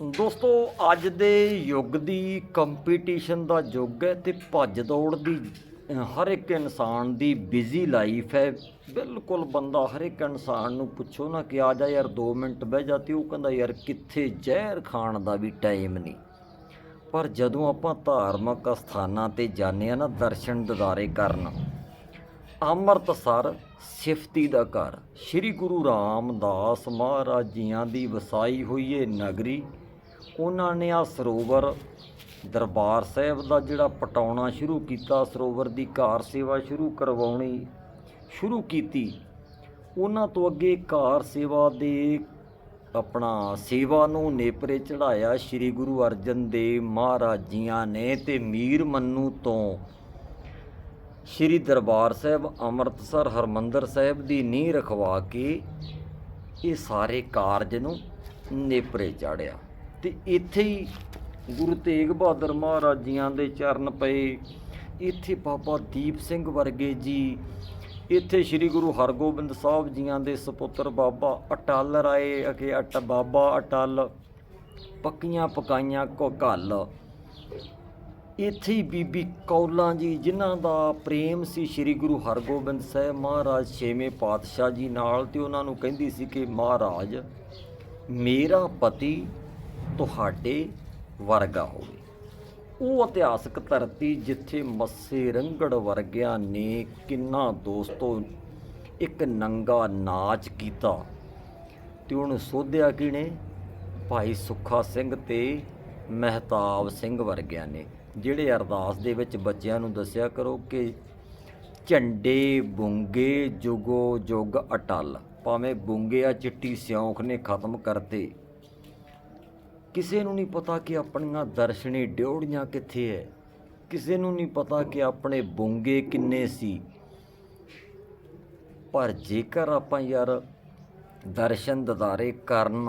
ਦੋਸਤੋ, ਅੱਜ ਦੇ ਯੁੱਗ ਦੀ ਕੰਪੀਟੀਸ਼ਨ ਦਾ ਯੁੱਗ ਹੈ ਤੇ ਭੱਜ ਦੌੜ ਦੀ ਹਰ ਇੱਕ ਇਨਸਾਨ ਦੀ ਬਿਜ਼ੀ ਲਾਈਫ ਹੈ। ਬਿਲਕੁਲ ਬੰਦਾ ਹਰ ਇੱਕ ਇਨਸਾਨ ਨੂੰ ਪੁੱਛੋ ਨਾ ਕਿ ਆ ਜਾ ਯਾਰ 2 ਮਿੰਟ ਬਹਿ ਜਾ ਤੇ ਉਹ ਕਹਿੰਦਾ, ਯਾਰ, ਕਿੱਥੇ ਜ਼ਹਿਰ ਖਾਣ ਦਾ ਵੀ ਟਾਈਮ ਨਹੀਂ। ਪਰ ਜਦੋਂ ਆਪਾਂ ਧਾਰਮਿਕ ਸਥਾਨਾਂ ਤੇ ਜਾਂਦੇ ਆ ਨਾ, ਦਰਸ਼ਨ ਦਿਦਾਰੇ ਕਰਨ, ਅੰਮ੍ਰਿਤਸਰ ਸਿਫਤੀ ਦਾ ਘਰ, ਸ੍ਰੀ ਗੁਰੂ ਰਾਮਦਾਸ ਮਹਾਰਾਜ ਜੀਆਂ ਦੀ ਵਸਾਈ ਹੋਈ ਏ ਨਗਰੀ ਉਹਨਾਂ ਨੇ ਆ ਸਰੋਵਰ ਦਰਬਾਰ ਸਾਹਿਬ ਦਾ ਜਿਹੜਾ ਪਟਾਉਣਾ ਸ਼ੁਰੂ ਕੀਤਾ, ਸਰੋਵਰ ਦੀ ਕਾਰ ਸੇਵਾ ਸ਼ੁਰੂ ਕਰਵਾਉਣੀ ਸ਼ੁਰੂ ਕੀਤੀ। ਉਹਨਾਂ ਤੋਂ ਅੱਗੇ ਕਾਰ ਸੇਵਾ ਦੇ ਆਪਣਾ ਸੇਵਾ ਨੂੰ ਨੇਪਰੇ ਚੜਾਇਆ ਸ੍ਰੀ ਗੁਰੂ ਅਰਜਨ ਦੇਵ ਮਹਾਰਾਜ ਜੀਆਂ ਨੇ ਤੇ ਮੀਰ ਮੰਨੂ ਤੋਂ ਸ਼੍ਰੀ ਦਰਬਾਰ ਸਾਹਿਬ ਅੰਮ੍ਰਿਤਸਰ ਹਰਮੰਦਰ ਸਾਹਿਬ ਦੀ ਨੀਂਹ ਰਖਵਾ ਕੇ ਇਹ ਸਾਰੇ ਕਾਰਜ ਨੂੰ ਨੇਪਰੇ ਚਾੜਿਆ ਤੇ ਇੱਥੇ ਹੀ ਗੁਰੂ ਤੇਗ ਬਹਾਦਰ ਮਹਾਰਾਜ ਜੀਆਂ ਦੇ ਚਰਨ ਪਏ। ਇੱਥੇ ਬਾਬਾ ਦੀਪ ਸਿੰਘ ਵਰਗੇ ਜੀ, ਇੱਥੇ ਸ੍ਰੀ ਗੁਰੂ ਹਰਗੋਬਿੰਦ ਸਾਹਿਬ ਜੀਆਂ ਦੇ ਸੁਪੁੱਤਰ ਬਾਬਾ ਅਟਲ ਰਾਏ ਅਕੇ ਅਟ ਬਾਬਾ ਅਟਲ, ਪੱਕੀਆਂ ਪਕਾਈਆਂ ਕੋ ਘੱਲ। ਇੱਥੇ ਹੀ ਬੀਬੀ ਕੌਲਾਂ ਜੀ, ਜਿਨ੍ਹਾਂ ਦਾ ਪ੍ਰੇਮ ਸੀ ਸ੍ਰੀ ਗੁਰੂ ਹਰਗੋਬਿੰਦ ਸਾਹਿਬ ਮਹਾਰਾਜ ਛੇਵੇਂ ਪਾਤਸ਼ਾਹ ਜੀ ਨਾਲ, ਤੇ ਉਹਨਾਂ ਨੂੰ ਕਹਿੰਦੀ ਸੀ ਕਿ ਮਹਾਰਾਜ, ਮੇਰਾ ਪਤੀ ਤੁਹਾਡੇ ਵਰਗਾ ਹੋਵੇ। ਉਹ ਇਤਿਹਾਸਕ ਧਰਤੀ ਜਿੱਥੇ ਮੱਸੇ ਰੰਗੜ ਵਰਗਿਆਂ ਨੇ ਕਿੰਨਾ ਦੋਸਤੋ ਇੱਕ ਨੰਗਾ ਨਾਚ ਕੀਤਾ, ਤੇ ਉਹਨੂੰ ਸੋਧਿਆ ਕਿਹਨੇ? ਭਾਈ ਸੁੱਖਾ ਸਿੰਘ ਤੇ ਮਹਿਤਾਬ ਸਿੰਘ ਵਰਗਿਆਂ ਨੇ, ਜਿਹੜੇ ਅਰਦਾਸ ਦੇ ਵਿੱਚ ਬੱਚਿਆਂ ਨੂੰ ਦੱਸਿਆ ਕਰੋ ਕਿ ਝੰਡੇ ਬੁੰਗੇ ਜੁਗੋ ਜੁਗ ਅਟਲ, ਭਾਵੇਂ ਬੁੰਗੇ ਆ ਚਿੱਟੀ ਸਿਉਂਖ ਨੇ ਖਤਮ ਕਰਤੇ ਕਿਸੇ ਨੂੰ ਨਹੀਂ ਪਤਾ ਕਿ ਆਪਣੀਆਂ ਦਰਸ਼ਨੀ ਡਿਉੜੀਆਂ ਕਿੱਥੇ ਹੈ ਕਿਸੇ ਨੂੰ ਨਹੀਂ ਪਤਾ ਕਿ ਆਪਣੇ ਬੁੰਗੇ ਕਿੰਨੇ ਸੀ। ਪਰ ਜੇਕਰ ਆਪਾਂ ਯਾਰ ਦਰਸ਼ਨ ਦਿਦਾਰੇ ਕਰਨ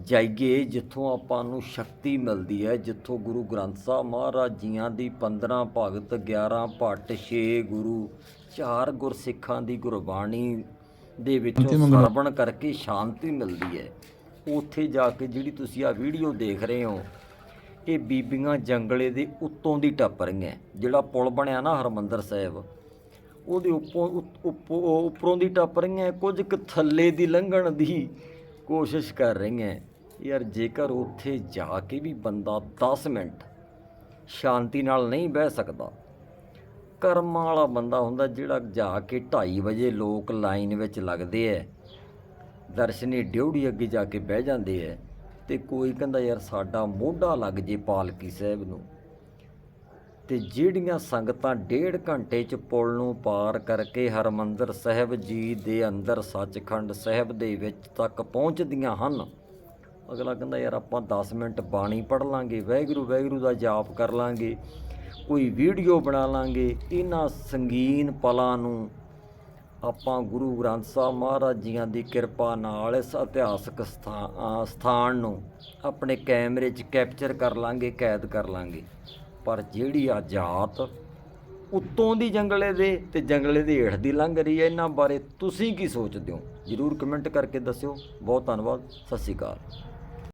ਜਾਈਏ ਜਿੱਥੋਂ ਆਪਾਂ ਨੂੰ ਸ਼ਕਤੀ ਮਿਲਦੀ ਹੈ ਜਿੱਥੋਂ ਗੁਰੂ ਗ੍ਰੰਥ ਸਾਹਿਬ ਮਹਾਰਾਜ ਜੀਆਂ ਦੀ 15 ਭਗਤ 11 ਭੱਟ 6 ਗੁਰੂ ਚਾਰ ਗੁਰਸਿੱਖਾਂ ਦੀ ਗੁਰਬਾਣੀ ਦੇ ਵਿੱਚੋਂ ਸਰਵਣ ਕਰਕੇ ਸ਼ਾਂਤੀ ਮਿਲਦੀ ਹੈ ਉੱਥੇ ਜਾ ਕੇ ਜਿਹੜੀ ਤੁਸੀਂ ਆ ਵੀਡੀਓ ਦੇਖ ਰਹੇ ਹੋ, ਇਹ ਬੀਬੀਆਂ ਜੰਗਲੇ ਦੇ ਉੱਤੋਂ ਦੀ ਟੱਪ ਰਹੀਆਂ। ਜਿਹੜਾ ਪੁਲ ਬਣਿਆ ਨਾ ਹਰਮੰਦਰ ਸਾਹਿਬ, ਉਹਦੇ ਉੱਪੋਂ ਉੱਪ- ਉੱਪਰੋਂ ਦੀ ਟੱਪ ਰਹੀਆਂ, ਕੁਝ ਕੁ ਥੱਲੇ ਦੀ ਲੰਘਣ ਦੀ ਕੋਸ਼ਿਸ਼ ਕਰ ਰਹੀਆਂ। ਯਾਰ ਜੇਕਰ ਉੱਥੇ ਜਾ ਕੇ ਵੀ ਬੰਦਾ 10 ਮਿੰਟ ਸ਼ਾਂਤੀ ਨਾਲ ਨਹੀਂ ਬਹਿ ਸਕਦਾ, ਕਰਮਾਂ ਵਾਲਾ ਬੰਦਾ ਹੁੰਦਾ ਜਿਹੜਾ ਜਾ ਕੇ 2:30 ਵਜੇ ਲੋਕ ਲਾਈਨ ਵਿੱਚ ਲੱਗਦੇ ਐ। ਦਰਸ਼ਨੀ ਡਿਉੜੀ ਅੱਗੇ ਜਾ ਕੇ ਬਹਿ ਜਾਂਦੇ ਐ ਤੇ ਕੋਈ ਕਹਿੰਦਾ ਯਾਰ ਸਾਡਾ ਮੋਢਾ ਲੱਗ ਜੇ ਪਾਲਕੀ ਸਾਹਿਬ ਨੂੰ। ਤੇ ਜਿਹੜੀਆਂ ਸੰਗਤਾਂ ਡੇਢ ਘੰਟੇ ਚ ਪੁਲ ਨੂੰ ਪਾਰ ਕਰਕੇ ਹਰਮੰਦਰ ਸਾਹਿਬ ਜੀ ਦੇ ਅੰਦਰ ਸੱਚਖੰਡ ਸਾਹਿਬ ਦੇ ਵਿੱਚ ਤੱਕ ਪਹੁੰਚਦੀਆਂ ਹਨ, ਅਗਲਾ ਕਹਿੰਦਾ ਯਾਰ ਆਪਾਂ 10 ਮਿੰਟ ਬਾਣੀ ਪੜ੍ਹ ਲਾਂਗੇ, ਵਾਹਿਗੁਰੂ ਵਾਹਿਗੁਰੂ ਦਾ ਜਾਪ ਕਰ ਲਾਂਗੇ, ਕੋਈ ਵੀਡੀਓ ਬਣਾ ਲਾਂਗੇ, ਇਹਨਾਂ ਸੰਗੀਨ ਪਲਾਂ ਨੂੰ ਆਪਾਂ ਗੁਰੂ ਗ੍ਰੰਥ ਸਾਹਿਬ ਮਹਾਰਾਜ ਜੀਆਂ ਦੀ ਕਿਰਪਾ ਨਾਲ ਇਸ ਇਤਿਹਾਸਕ ਸਥਾ- ਅ, ਸਥਾਨ ਨੂੰ ਆਪਣੇ ਕੈਮਰੇ 'ਚ ਕੈਪਚਰ ਕਰ ਲਾਂਗੇ ਕੈਦ ਕਰ ਲਾਂਗੇ। ਪਰ ਜਿਹੜੀ ਆ ਜਾਤ ਉੱਤੋਂ ਦੀ ਜੰਗਲੇ ਦੇ ਤੇ ਜੰਗਲੇ ਦੇ ਹੇਠ ਦੀ ਲੰਘ ਰਹੀ ਹੈ ਇਹਨਾਂ ਬਾਰੇ ਤੁਸੀਂ ਕੀ ਸੋਚਦੇ ਹੋ? ਜਰੂਰ ਕਮੈਂਟ ਕਰਕੇ ਦੱਸਿਓ। ਬਹੁਤ ਧੰਨਵਾਦ। ਸਤਿ ਸ਼੍ਰੀ ਅਕਾਲ।